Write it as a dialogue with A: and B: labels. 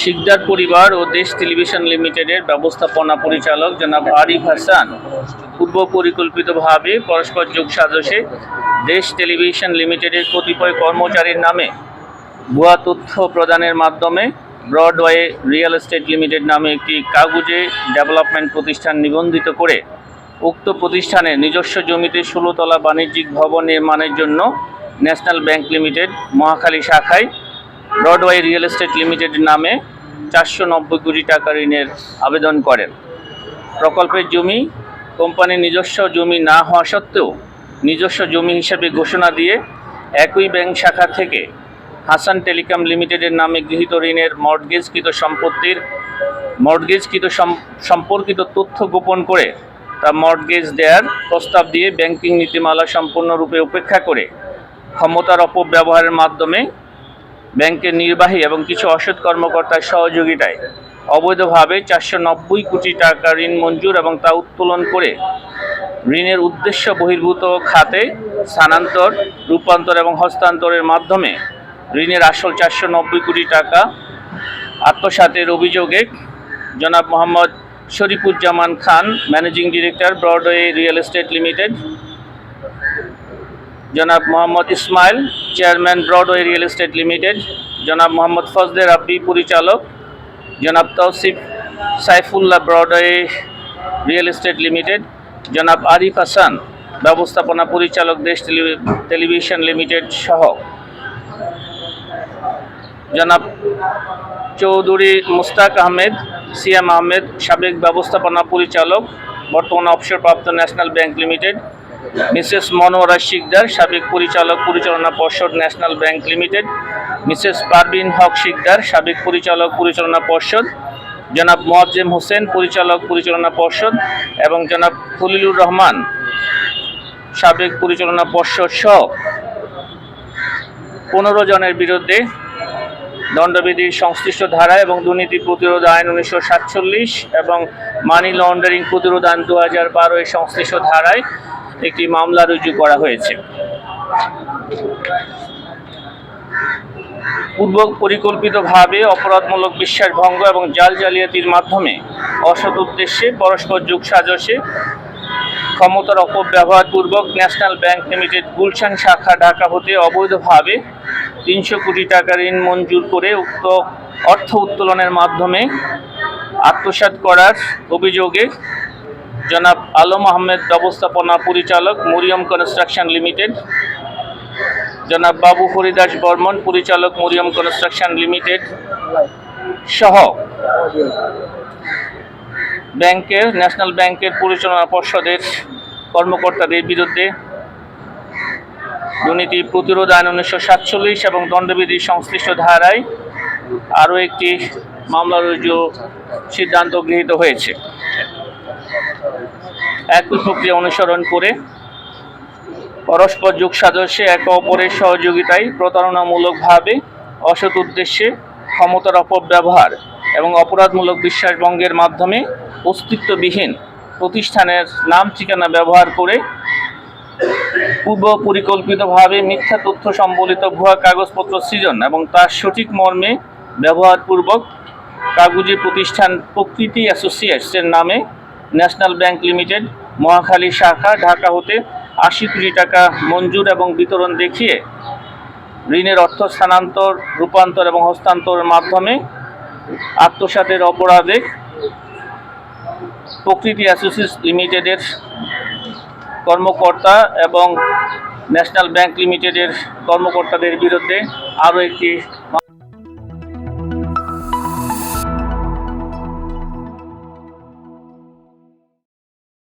A: শিকদার পরিবার ও দেশ টেলিভিশন লিমিটেডের ব্যবস্থাপনা পরিচালক জনাব আরিফ হাসান। পূর্ব পরিকল্পিতভাবে পরস্পর যোগ সাজসে দেশ টেলিভিশন লিমিটেডের কতিপয় কর্মচারীর নামে ভুয়া তথ্য প্রদানের মাধ্যমে ব্রডওয়ে রিয়েল এস্টেট লিমিটেড নামে একটি কাগুজে ডেভেলপমেন্ট প্রতিষ্ঠান নিবন্ধিত করে উক্ত প্রতিষ্ঠানে নিজস্ব জমিতে ষোলোতলা বাণিজ্যিক ভবন নির্মাণের জন্য ন্যাশনাল ব্যাংক লিমিটেড মহাখালী শাখায় ব্রডওয়ে রিয়েল এস্টেট লিমিটেড নামে চারশো নব্বই কোটি টাকা ঋণের আবেদন করেন। প্রকল্পের জমি কোম্পানির নিজস্ব জমি না হওয়া সত্ত্বেও নিজস্ব জমি হিসেবে ঘোষণা দিয়ে একই ব্যাংক শাখা থেকে হাসান টেলিকম লিমিটেডের নামে গৃহীত ঋণের মর্টগেজকৃত সম্পত্তির মর্টগেজকৃত সম- সম্পর্কিত তথ্য গোপন করে তা মর্টগেজ দেওয়ার প্রস্তাব দিয়ে ব্যাংকিং নীতিমালা সম্পূর্ণরূপে উপেক্ষা করে ক্ষমতার অপব্যবহারের মাধ্যমে ব্যাংকের নির্বাহী এবং কিছু অসৎ কর্মকর্তার সহযোগিতায় অবৈধভাবে চারশো নব্বই কোটি টাকা ঋণ মঞ্জুর এবং তা উত্তোলন করে ঋণের উদ্দেশ্য বহির্ভূত খাতে স্থানান্তর, রূপান্তর এবং হস্তান্তরের মাধ্যমে ঋণের আসল চারশো নব্বই কোটি টাকা আত্মসাতের অভিযোগে জনাব Mohammad Sharifuzzaman Khan, managing director, Broadway real estate limited Mohammad Ismail, chairman Broadway real estate limited, জনাব মোহাম্মদ ফজলে রাব্বি, পরিচালক, জনাব Tausif Saifullah Broadway real estate limited, জনাব আরিফ হাসান, ব্যবস্থাপনা পরিচালক দেশ টেলি- টেলিভিশন লিমিটেড সহ। জনাব চৌধুরী মুস্তাক আহমেদ, সিএম আহমেদ, সাবেক ব্যবস্থাপনা পরিচালক, বর্তমানে অবসরপ্রাপ্ত national bank limited Mrs Monowara Shikder, সাবেক পরিচালক পরিচালনা পর্ষদ national bank limited. Mrs Parvin Haque Shikder, সাবেক পরিচালক পরিচালনা পর্ষদ। জনাব মোয়াজ্জেম হোসেন, পরিচালক পরিচালনা পর্ষদ। এবং জনাব খলিলুর রহমান, সাবেক পরিচালনা পর্ষদ সহ পনেরো জনের বিরুদ্ধে দণ্ডবিধির সংশ্লিষ্ট ধারা এবং দুর্নীতি প্রতিরোধ আইন উনিশশো সাতচল্লিশ এবং মানি লন্ডারিং প্রতিরোধ আইন দু হাজার বারো সংশ্লিষ্ট ধারায় একটি মামলা রুজু করা হয়েছে। পূর্ব পরিকল্পিতভাবে অপরাধমূলক বিশ্বাস ভঙ্গ এবং জাল জালিয়াতির মাধ্যমে অসৎ উদ্দেশ্যে, পরস্পর যুগ সাজসে ক্ষমতার অপব্যবহারপূর্বক ন্যাশনাল ব্যাংক লিমিটেড গুলশান শাখা ঢাকা হতে অবৈধভাবে তিনশো কোটি টাকা ঋণ মঞ্জুর করে উক্ত অর্থ উত্তোলনের মাধ্যমে আত্মসাৎ করার অভিযোগে জনাব আলম আহমেদ ব্যবস্থাপনা পরিচালক, মরিয়ম কনস্ট্রাকশন লিমিটেড। জনাব বাবু হরিদাস বর্মন, পরিচালক, মরিয়ম কনস্ট্রাকশন লিমিটেড সহ ব্যাংকের, ন্যাশনাল ব্যাংকের পরিচালনা পর্ষদের কর্মকর্তাদের বিরুদ্ধে দুর্নীতি প্রতিরোধ আইন উনিশশো সাতচল্লিশ এবং দণ্ডবিধির সংশ্লিষ্ট ধারায় আরও একটি মামলা রুজু সিদ্ধান্ত গৃহীত হয়েছে। একই প্রক্রিয়া অনুসরণ করে পরস্পর যোগ সাদস্যে একে অপরের সহযোগিতায় প্রতারণামূলকভাবে অসৎ উদ্দেশ্যে ক্ষমতার অপব্যবহার এবং অপরাধমূলক বিশ্বাসভঙ্গের মাধ্যমে অস্তিত্ববিহীন প্রতিষ্ঠানের নাম ঠিকানা ব্যবহার করে পূর্ব পরিকল্পিতভাবে মিথ্যা তথ্য সম্বলিত ভুয়া কাগজপত্র সৃজন এবং তার সঠিক মর্মে ব্যবহারপূর্বক কাগুজি প্রতিষ্ঠান প্রকৃতি অ্যাসোসিয়েটসের নামে ন্যাশনাল ব্যাংক লিমিটেড, মহাখালী শাখা, ঢাকা হতে আশি কোটি টাকা মঞ্জুর এবং বিতরণ দেখিয়ে ঋণের অর্থ স্থানান্তর, রূপান্তর এবং হস্তান্তরের মাধ্যমে আত্মসাতের অপরাধে প্রকৃতি অ্যাসোসিয়েটস লিমিটেডের কর্মকর্তা এবং ন্যাশনাল ব্যাংক লিমিটেডের কর্মকর্তাদের বিরুদ্ধে আরও একটি